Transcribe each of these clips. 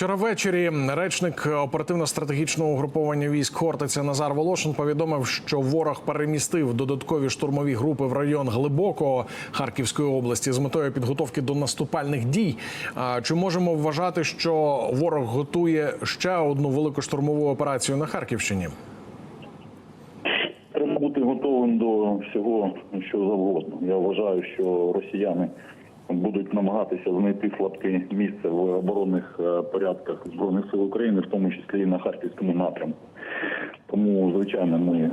Вчора ввечері речник оперативно-стратегічного угруповання військ Хортиця Назар Волошин повідомив, що ворог перемістив додаткові штурмові групи в район Глибокого Харківської області з метою підготовки до наступальних дій. Чи можемо вважати, що ворог готує ще одну велику штурмову операцію на Харківщині? Треба бути готовим до всього, що завгодно. Я вважаю, що росіяни будуть намагатися знайти слабке місце в оборонних е, порядках збройних сил України, в тому числі і на харківському напрямку. Тому, звичайно, ми е,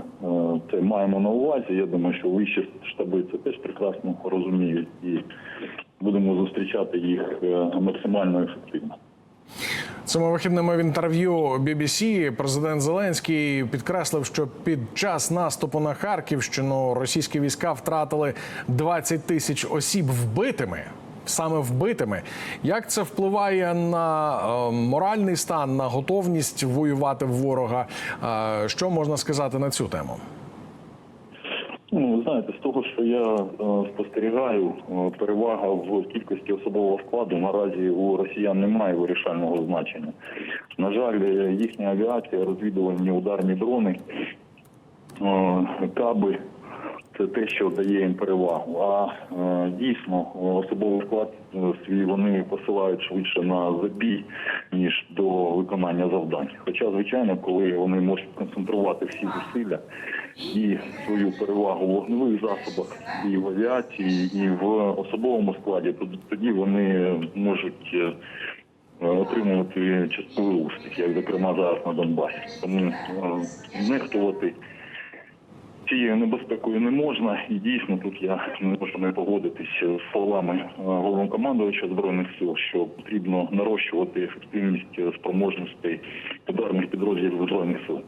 це маємо на увазі. Я думаю, що вищі штаби це теж прекрасно розуміють і будемо зустрічати їх е, максимально ефективно. Цими вихідними в інтерв'ю BBC президент Зеленський підкреслив, що під час наступу на Харківщину російські війська втратили 20 тисяч осіб вбитими. Саме вбитими, як це впливає на е, моральний стан, на готовність воювати в ворога? Е, що можна сказати на цю тему? Знаєте, з того, що я е, спостерігаю, е, перевага в кількості особового складу наразі у росіян немає вирішального значення. На жаль, е, їхня авіація, розвідувальні ударні дрони, каби це те, що дає їм перевагу. А е, дійсно особовий склад е, свій вони посилають швидше на забій, ніж до виконання завдань. Хоча, звичайно, коли вони можуть концентрувати всі зусилля і свою перевагу в вогневих засобах, і в авіації, і в особовому складі, то тоді вони можуть. е, Отримувати частковий успіх, як зокрема зараз на Донбасі. Тому нехтувати цією небезпекою не можна, і дійсно тут я не можу не погодитись з словами е, головнокомандувача збройних сил, що потрібно нарощувати ефективність е, спроможностей ударних підрозділів збройних сил.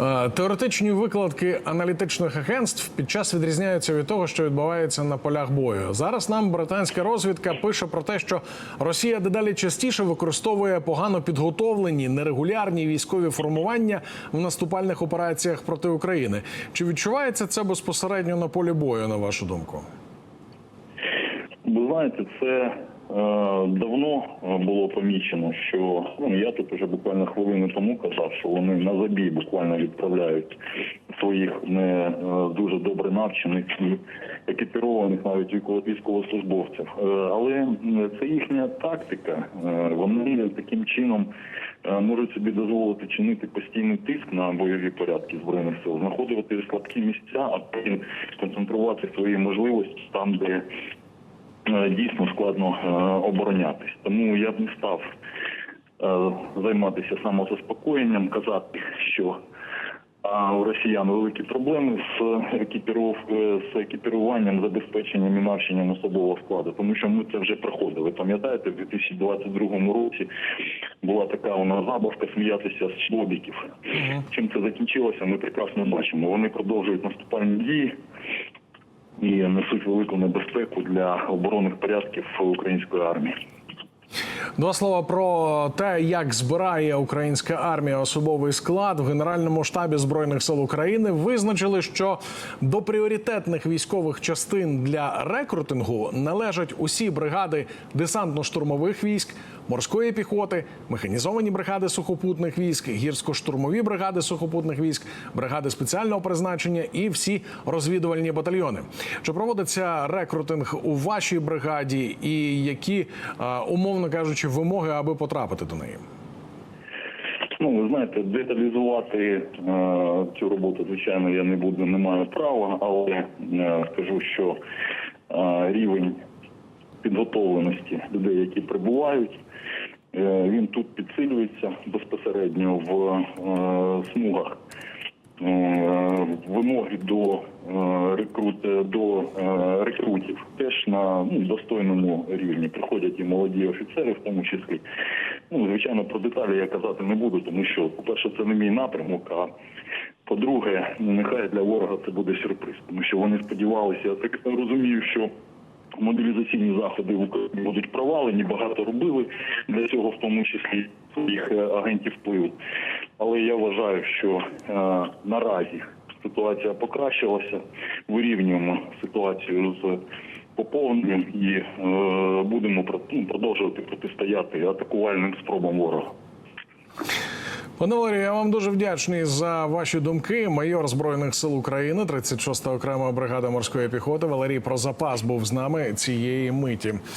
Е, Теоретичні викладки аналітичних агентств під час відрізняються від того, що відбувається на полях бою. Зараз нам британська розвідка пише про те, що Росія дедалі частіше використовує погано підготовлені нерегулярні військові формування в наступальних операціях проти України. Чи відчувається це безпосередньо на полі бою, на вашу думку? Ви знаєте, це давно е, було помічено, що ну я тут уже буквально хвилину тому казав, що вони на забій буквально відправляють своїх не е, дуже добре навчених і екіпірованих навіть військово- військовослужбовців. Е, але це їхня тактика. Е, вони таким чином. е, Можуть собі дозволити чинити постійний тиск на бойові порядки збройних сил, знаходити слабкі місця, а потім концентрувати свої можливості там, де е, дійсно складно е, оборонятись. Тому я б не став е, займатися самозаспокоєнням, казати, що у росіян великі проблеми з екіпіров з екіпіруванням, забезпеченням і навчанням особового складу, тому що ми це вже проходили. Пам'ятаєте, в 2022 році була така у нас забавка сміятися з бобіків. Чим це закінчилося, ми прекрасно бачимо. Вони продовжують наступальні дії і несуть велику небезпеку для оборонних порядків української армії. Два слова про те, як збирає українська армія особовий склад в Генеральному штабі збройних сил України. Визначили, що до пріоритетних військових частин для рекрутингу належать усі бригади десантно-штурмових військ, морської піхоти, механізовані бригади сухопутних військ, гірсько-штурмові бригади сухопутних військ, бригади спеціального призначення і всі розвідувальні батальйони. Чи проводиться рекрутинг у вашій бригаді, і які, е, умовно кажучи, вимоги, аби потрапити до неї? Ну, ви знаєте, деталізувати е, цю роботу, звичайно, я не буду, не маю права, але е, скажу, що е, рівень підготовленості людей, які прибувають, е, він тут підсилюється безпосередньо в е, смугах. Е, Вимоги до рекрут до е, рекрутів теж на ну, достойному рівні. Приходять і молоді офіцери, в тому числі. Ну, звичайно, про деталі я казати не буду, тому що, по-перше, це не мій напрямок. А по-друге, нехай для ворога це буде сюрприз, тому що вони сподівалися, я так розумію, що мобілізаційні заходи в Україні будуть провалені, багато робили для цього, в тому числі своїх е, агентів впливу. Але я вважаю, що е, наразі ситуація покращилася. Вирівнюємо ситуацію з поповнюємо і е, будемо ну, продовжувати протистояти атакувальним спробам ворога. Пане Валерію, я вам дуже вдячний за ваші думки. Майор збройних сил України, 36-та окрема бригада морської піхоти Валерій Прозапас був з нами цієї миті.